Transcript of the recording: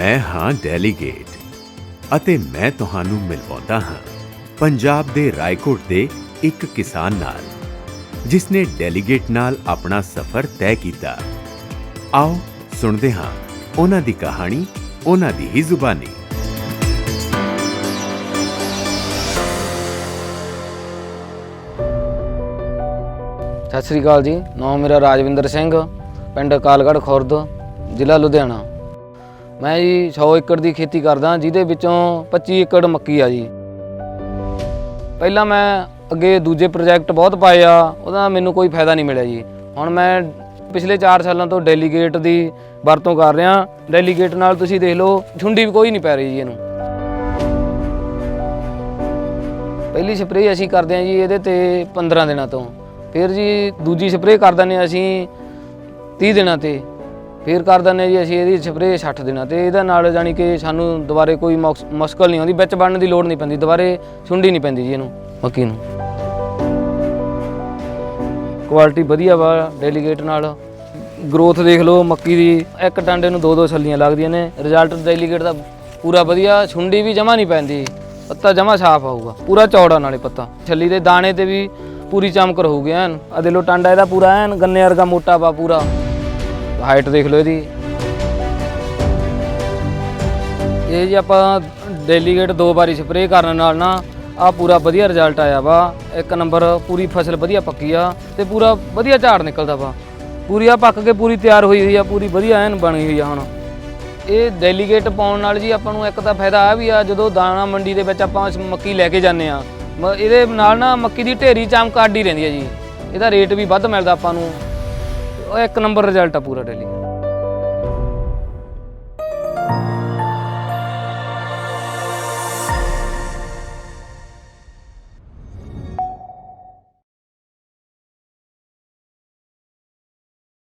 ਮੈਂ ਹਾਂ ਡੈਲੀਗੇਟ ਅਤੇ ਮੈਂ ਤੁਹਾਨੂੰ ਮਿਲਵਾਉਂਦਾ ਹਾਂ ਪੰਜਾਬ ਦੇ ਰਾਏਕੋਟ ਦੇ ਇੱਕ ਕਿਸਾਨ ਨਾਲ ਜਿਸ ਨੇ ਡੈਲੀਗੇਟ ਨਾਲ ਆਪਣਾ ਸਫ਼ਰ ਤੈਅ ਕੀਤਾ। ਆਓ ਸੁਣਦੇ ਹਾਂ ਉਹਨਾਂ ਦੀ ਕਹਾਣੀ, ਉਹਨਾਂ ਦੀ ਹੀ ਜ਼ੁਬਾਨੀ। ਸਤਿ ਸ੍ਰੀ ਅਕਾਲ ਜੀ, ਨਾਮ ਮੇਰਾ ਰਾਜਵਿੰਦਰ ਸਿੰਘ, ਪਿੰਡ ਕਾਲਗੜ੍ਹ, ਖੁਰਦ, ਜ਼ਿਲ੍ਹਾ ਲੁਧਿਆਣਾ। ਮੈਂ ਜੀ 100 ਏਕੜ ਦੀ ਖੇਤੀ ਕਰਦਾ ਜਿਹਦੇ ਵਿੱਚੋਂ 25 ਏਕੜ ਮੱਕੀ ਆ ਜੀ। ਪਹਿਲਾਂ ਮੈਂ ਅੱਗੇ ਦੂਜੇ ਪ੍ਰੋਜੈਕਟ ਬਹੁਤ ਪਾਏ ਆ, ਉਹਦਾ ਮੈਨੂੰ ਕੋਈ ਫਾਇਦਾ ਨਹੀਂ ਮਿਲਿਆ ਜੀ। ਹੁਣ ਮੈਂ ਪਿਛਲੇ 4 ਸਾਲਾਂ ਤੋਂ ਡੈਲੀਗੇਟ ਦੀ ਵਰਤੋਂ ਕਰ ਰਿਹਾ ਡੈਲੀਗੇਟ ਨਾਲ ਤੁਸੀਂ ਦੇਖ ਲਓ ਝੁੰਡੀ ਵੀ ਕੋਈ ਨਹੀਂ ਪੈ ਰਹੀ ਜੀ ਇਹਨੂੰ। ਪਹਿਲੀ ਸਪਰੇਅ ਅਸੀਂ ਕਰਦੇ ਹਾਂ ਜੀ ਇਹਦੇ ਤੇ 15 ਦਿਨਾਂ ਤੋਂ। ਫਿਰ ਜੀ ਦੂਜੀ ਸਪਰੇਅ ਕਰ ਦਿੰਦੇ ਹਾਂ ਅਸੀਂ 30 ਦਿਨਾਂ ਤੇ। ਫਿਰ ਕਰ ਦਿੰਦੇ ਹਾਂ ਜੀ ਅਸੀਂ ਇਹਦੀ ਸਪਰੇਅ 60 ਦਿਨਾਂ ਤੇ। ਇਹਦੇ ਨਾਲ ਜਾਨੀ ਕਿ ਸਾਨੂੰ ਦੁਬਾਰੇ ਕੋਈ ਮੁਕਸ- ਮੁਸ਼ਕਲ ਨਹੀਂ ਆਉਂਦੀ, ਵਿੱਚ ਬਣਨ ਦੀ ਲੋੜ ਨਹੀਂ ਪੈਂਦੀ, ਦੁਬਾਰੇ ਸੁੰਡੀ ਨਹੀਂ ਪੈਂਦੀ ਜੀ ਇਹਨੂੰ ਮੱਕੀ ਨੂੰ ਕੁਆਲਿਟੀ ਵਧੀਆ ਵਾ ਡੈਲੀਗੇਟ ਨਾਲ। ਗਰੋਥ ਦੇਖ ਲਓ, ਮੱਕੀ ਦੀ ਇੱਕ ਟਾਂਡੇ ਨੂੰ ਦੋ ਦੋ ਛੱਲੀਆਂ ਲੱਗਦੀਆਂ ਨੇ। ਰਿਜ਼ਲਟ ਡੈਲੀਗੇਟ ਦਾ ਪੂਰਾ ਵਧੀਆ, ਸੁੰਡੀ ਵੀ ਜਮਾ ਨਹੀਂ ਪੈਂਦੀ। ਪੱਤਾ ਜਮਾ ਸਾਫ਼ ਆਊਗਾ, ਪੂਰਾ ਚੌੜਾ ਨਾਲੇ ਪੱਤਾ। ਛੱਲੀ ਦੇ ਦਾਣੇ ਤੇ ਵੀ ਪੂਰੀ ਚਮਕ ਰਹੂਗੀ ਐਨ। ਆ ਦੇ ਲੋ ਟਾਂਡਾ ਇਹਦਾ ਪੂਰਾ ਐਨ, ਗੰਨੇ ਵਰਗਾ ਮੋਟਾ ਵਾ ਪੂਰਾ। ਹਾਈਟ ਦੇਖ ਲਓ ਇਹਦੀ। ਇਹ ਜੀ ਆਪਾਂ ਡੈਲੀਗੇਟ ਦੋ ਵਾਰੀ ਸਪਰੇਅ ਕਰਨ ਨਾਲ ਨਾ ਆ ਪੂਰਾ ਵਧੀਆ ਰਿਜ਼ਲਟ ਆਇਆ ਵਾ। ਇੱਕ ਨੰਬਰ ਪੂਰੀ ਫਸਲ ਵਧੀਆ ਪੱਕੀ ਆ ਤੇ ਪੂਰਾ ਵਧੀਆ ਝਾੜ ਨਿਕਲਦਾ ਵਾ। ਪੂਰੀ ਆ ਪੱਕ ਕੇ ਪੂਰੀ ਤਿਆਰ ਹੋਈ ਹੋਈ ਆ, ਪੂਰੀ ਵਧੀਆ ਐਨ ਬਣੀ ਹੋਈ ਆ ਹੁਣ। ਇਹ ਡੈਲੀਗੇਟ ਪਾਉਣ ਨਾਲ ਜੀ ਆਪਾਂ ਨੂੰ ਇੱਕ ਤਾਂ ਫਾਇਦਾ ਆ ਵੀ ਆ, ਜਦੋਂ ਦਾਣਾ ਮੰਡੀ ਦੇ ਵਿੱਚ ਆਪਾਂ ਮੱਕੀ ਲੈ ਕੇ ਜਾਂਦੇ ਆ। ਇਹਦੇ ਨਾਲ ਨਾ ਮੱਕੀ ਦੀ ਢੇਰੀ ਚਮਕ ਆਡੀ ਰਹਿੰਦੀ ਆ ਜੀ। ਇਹਦਾ ਰੇਟ ਵੀ ਵੱਧ ਮਿਲਦਾ ਆਪਾਂ ਨੂੰ। ਉਹ ਇੱਕ ਨੰਬਰ ਰਿਜ਼ਲਟ ਆ ਪੂਰਾ ਡੇਲੀ